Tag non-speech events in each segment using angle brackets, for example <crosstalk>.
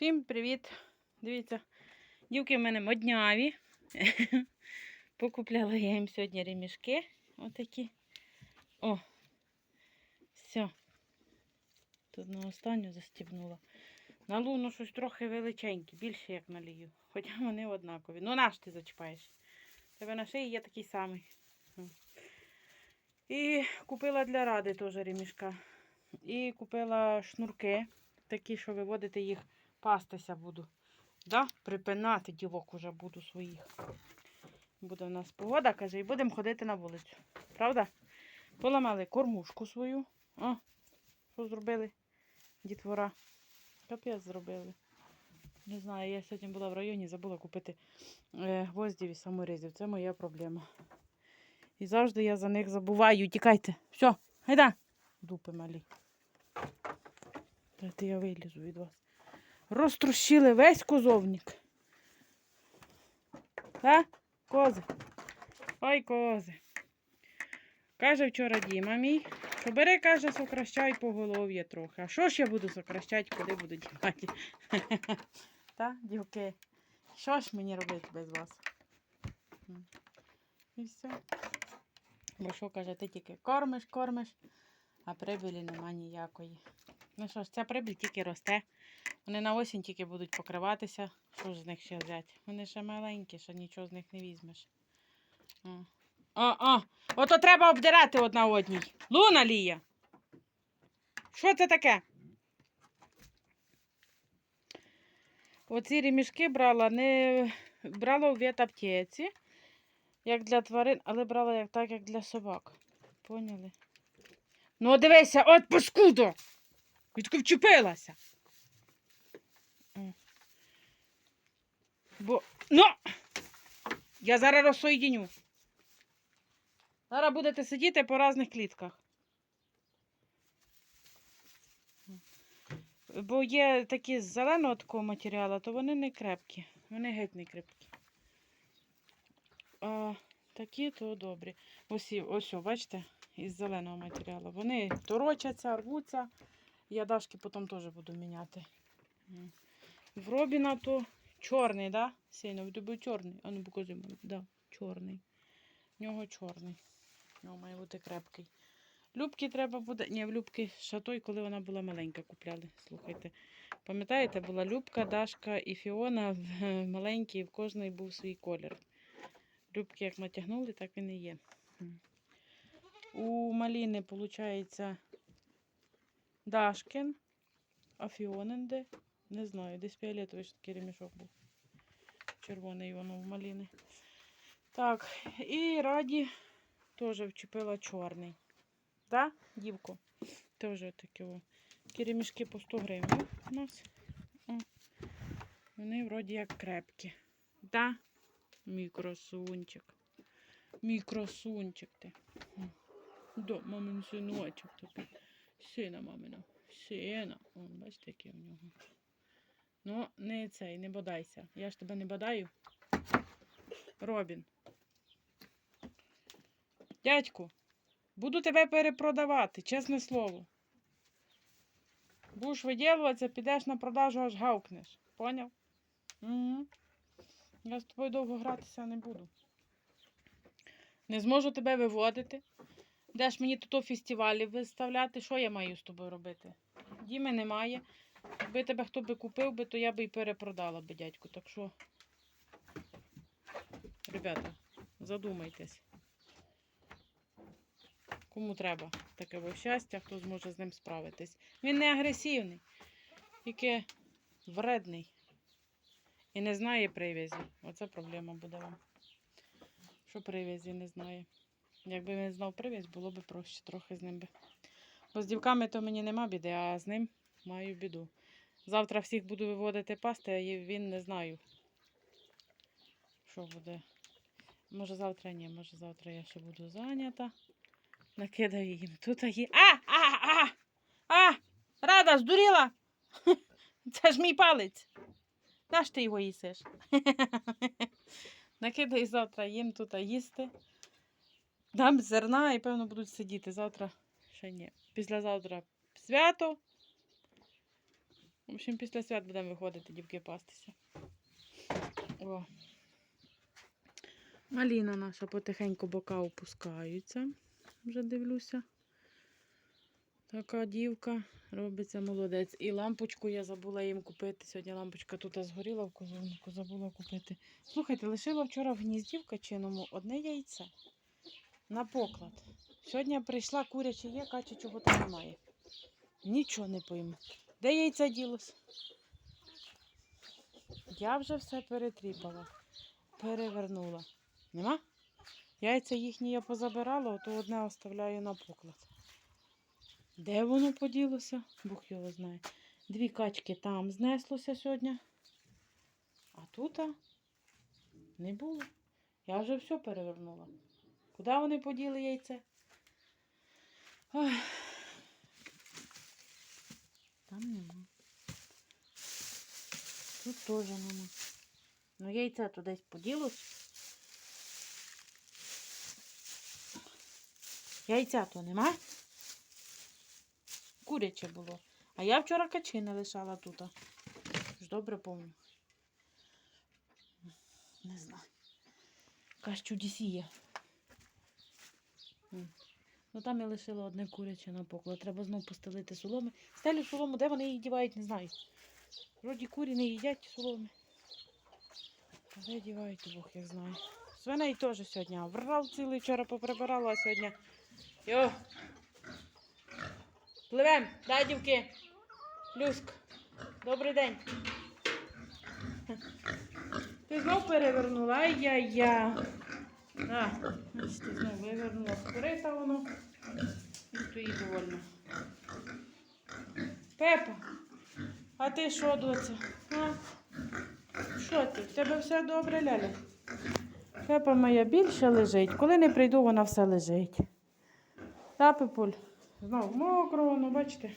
Всім привіт! Дивіться, дівки в мене модняві. <laughs> Покупляла я їм сьогодні ремішки. Отакі. О, все. Тут на останню застібнула. На луну щось трохи величеньке, більше як на лію. Хоча вони однакові. Ну наш ти зачіпаєш. Тебе на шиї є такий самий. І купила для ради теж ремішка. І купила шнурки, такі, що виводити їх, пастися буду. Да? Припинати дівок уже буду своїх. Буде в нас погода, каже, і будемо ходити на вулицю. Правда? Поламали кормушку свою. О, що зробили? Дітвора. Капець зробили. Не знаю, я сьогодні була в районі, забула купити е, гвоздів і саморізів. Це моя проблема. І завжди я за них забуваю. Тікайте. Все, гайда. Дупи малі. Дайте я вилізу від вас. Розтрощили весь козовник. Та? Кози. Ой, кози. Каже вчора Діма мій, що бери, каже, сокращай поголов'я трохи. А що ж я буду сокращати, коли буду дівати? <laughs> Та, дівки, що ж мені робити без вас? І все. Бо що каже, ти тільки кормиш, кормиш, а прибилі нема ніякої. Ну що ж, ця прибіль тільки росте. Вони на осінь тільки будуть покриватися. Що ж з них ще взяти? Вони ще маленькі, ще нічого з них не візьмеш. О! Ото треба обдирати одна одній. Луна Лія. Що це таке? Оці ремішки брала, не брала у ветаптеці, як для тварин, але брала як, так, як для собак. Поняли? Ну, дивися, от паскудо! Відки вчепилася. Бо. Ну! Я зараз розсоєдіню. Зараз будете сидіти по різних клітках. Бо є такі з зеленого такого матеріалу, то вони не крепкі. Вони геть не крепкі. А такі то добрі. Ось, ось, бачите, із зеленого матеріалу. Вони торочаться, рвуться. Я дашки потім теж буду міняти. В Робіна то чорний, да? В тебе чорний. А ну покажи мені. Да, чорний. В нього чорний. В нього має бути крепкий. Любки треба буде. Ні, в Любки ще той, коли вона була маленька, купляли. Слухайте. Пам'ятаєте, була Любка, Дашка і Фіона маленькі, в кожної був свій колір. Любки як натягнули, так і є. У Маліни, виходить, Дашкин, а Фіонин де? Не знаю, десь фіолетовий ж такий ремішок був. Червоний воно в маліни. Так, і раді теж вчепила чорний. Да, дівко? Теж такі о. Такі ремішки по 100 гривень у нас. О. Вони вроді як крепкі. Да? Красунчик ти. Да, мамин синочок такий. Сина мамина. Сина. О, бачите, який у нього. Ну, не цей, не бодайся. Я ж тебе не бодаю. Робін. Дядьку, буду тебе перепродавати, чесне слово. Будеш виділуватися, підеш на продажу, аж гавкнеш. Поняв? Угу. Я з тобою довго гратися не буду. Не зможу тебе виводити. Де ж мені тут фестивалі виставляти? Що я маю з тобою робити? Діми немає. Якби тебе хто би купив то я би і перепродала би дядьку. Так що, ребята, задумайтесь. Кому треба таке щастя, хто зможе з ним справитись. Він не агресивний, тільки вредний. І не знає прив'язі. Оце проблема буде вам. Що прив'язі не знає. Якби він знав прив'язь, було б проще трохи з ним би. Бо з дівками то мені нема біди, а з ним маю біду. Завтра всіх буду виводити пасти, а він не знаю. Що буде? Може завтра ні, може завтра я ще буду зайнята. Накидаю їм тут є. А! А! А! А! Рада, здуріла! <laughs> Це ж мій палець. Наш ти його їсиш? <laughs> Накидаю завтра їм тут їсти. Дам зерна і певно будуть сидіти. Завтра ще ні. Післязавтра свято. В общем, після свят будемо виходити, дівки пастися. О. Маліна наша потихеньку бока опускаються. Вже дивлюся. Така дівка робиться молодець. І лампочку я забула їм купити. Сьогодні лампочка тут згоріла в козовнику, забула купити. Слухайте, лишила вчора в гнізді в качиному одне яйце на поклад. Сьогодні прийшла куряче є, качачого там немає. Нічого не пойму. Де яйця ділося? Я вже все перетріпала, перевернула. Нема? Яйця їхні я позабирала, ото одне оставляю на поклад. Де воно поділося? Бог його знає. Дві качки там знеслося сьогодні. А тут не було. Я вже все перевернула. Куди вони поділи яйце? Ой. Там нема. Тут теж нема. Ну, яйця то десь поділось. Яйця то нема. Куряче було. А я вчора качини лишала тут. Ж добре помню. Не знаю. Якась чудесія. Ну там я лишила одне куряче на. Треба знову постелити соломи. Стелю солому, де вони її дівають, не знаю. Вроді курі не їдять соломи. А де дівають, Бог їх знає. Свиней теж сьогодні. Врав цілий вчора поприбирала, а сьогодні. Йо. Пливем, дай дівки. Люськ. Добрий день. Ти знов перевернула? Ай-яй-я. А, бачите, знов вивернула з воно. І стоїть довольно. Пепа, а ти що, доця? А? Що ти? В тебе все добре, Ляля? Пепа моя більше лежить. Коли не прийду, вона все лежить. Та, Пепуль? Знов мокро, воно, бачите?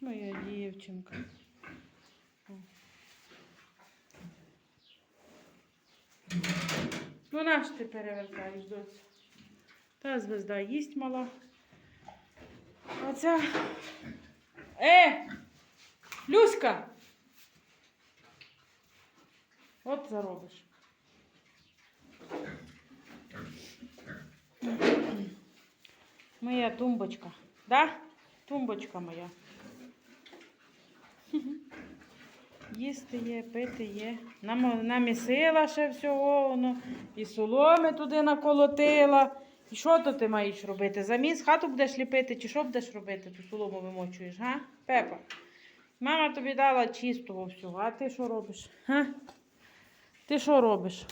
Моя дівчинка. Ну, наш ти перевертаєш, доця? Та звезда їсть мала. А ця. Е! Люська! От заробиш. Моя тумбочка. Да? Тумбочка моя. Їсти є, пити є. Нам, намісила ще всього воно. І соломи туди наколотила. І що то ти маєш робити? Заміс хату будеш ліпити, чи що будеш робити? Ту солому вимочуєш, га? Пепа. Мама тобі дала чистого всього, а ти що робиш? Га? Ти що робиш?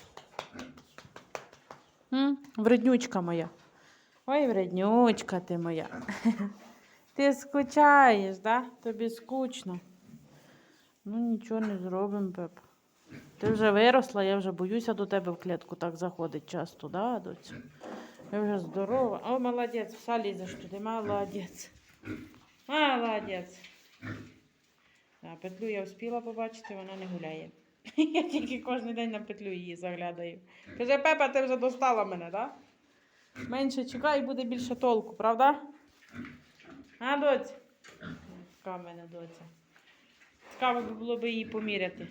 М? Вреднючка моя. Ой, вреднючка ти моя. <laughs> Ти скучаєш, да? Тобі скучно. Ну, нічого не зробимо, Пеп. Ти вже виросла, я вже боюся до тебе в клітку так заходить часто, да, доця? Я вже здорова. О, молодець, все лізеш туди, молодець. Молодець. А, петлю я встигла побачити, вона не гуляє. <laughs> Я тільки кожен день на петлю її заглядаю. Каже, Пепа, ти вже достала мене? Да? Менше чекай, буде більше толку, правда? А, доць? Така мене доця. Цікаво було б її поміряти.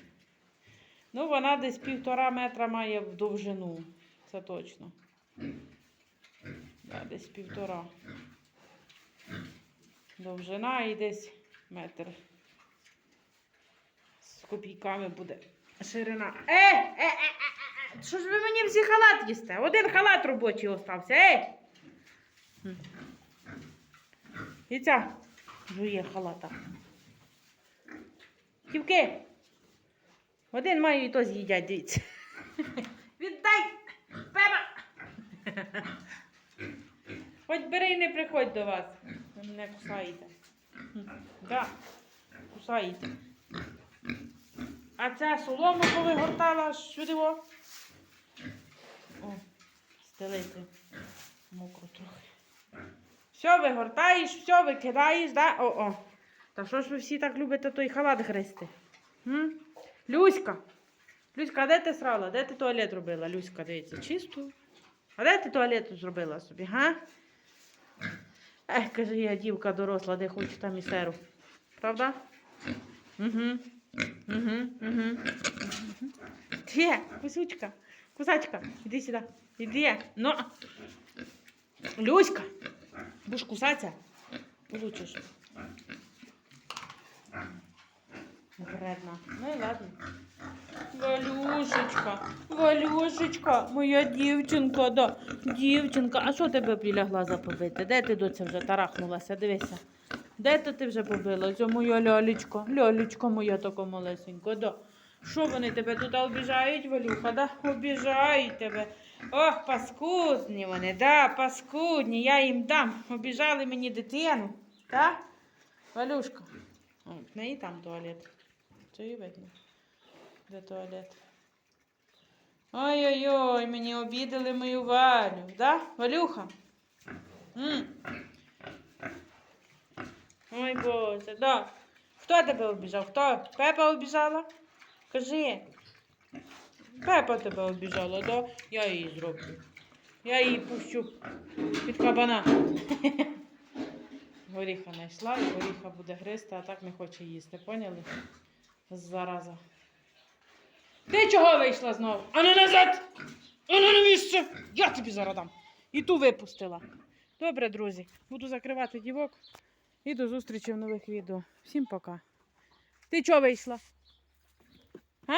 Ну, вона десь півтора метра має в довжину. Це точно. Да, десь півтора. Довжина і десь метр. З копійками буде ширина. Е, е, е, е, е, е! Що ж ви мені всі халат їсте? Один халат робочий остався. Е! І ця жує халата. Ківки. Один маю і то з'їдять, дивіться. <laughs> Віддай! Пепа! Хоч бери і не приходь до вас. Ви мене кусаєте. Да, кусаєте. А ця солому повигортала сюди. О стелити. Мокро трохи. Все вигортаєш, все викидаєш, да? О-о. Та що ж ви всі так любите той халат гризти? М? Люська. Люська, а де ти срала? Де ти туалет робила? Люська, дивіться, чисто. А де ти туалет зробила собі, га? Ех, каже, я дівка доросла, де хочу там і серу. Правда? Угу. Угу, угу. Де? Кусючка, кусачка, іди сюди. Іди. Ну. Люська. Будеш кусатися? Получиш. Вредна. Ну і ладно. Валюшечка, Валюшечка, моя дівчинка, да. Дівчинка, а що тебе прилягла запобити? Де ти доця вже тарахнулася? Дивися. Де то ти вже побилася, моя лялечка? Лялечка моя така малесенька, да. Що вони тебе тут обіжають, Валюха, да? Обіжають тебе. Ох, паскудні вони, да, паскудні, я їм дам. Обіжали мені дитину, так? Валюшка. О, в неї там туалет. І видно. Де туалет? Ой-ой-ой, мені обідали мою Валю, да? Валюха? М? Ой, Боже, да. Хто тебе обіжав? Хто? Пепа обіжала? Кажи. Пепа тебе обіжала, да? Я її зроблю. Я її пущу під кабана. <laughs> Горіха знайшла, і горіха буде гризти, а так не хоче їсти, поняли? Зараза. Ти чого вийшла знову? А не назад! Ану на місце! Я тобі зараз дам. І ту випустила. Добре, друзі. Буду закривати дівок. І до зустрічі в нових відео. Всім пока. Ти чого вийшла? А?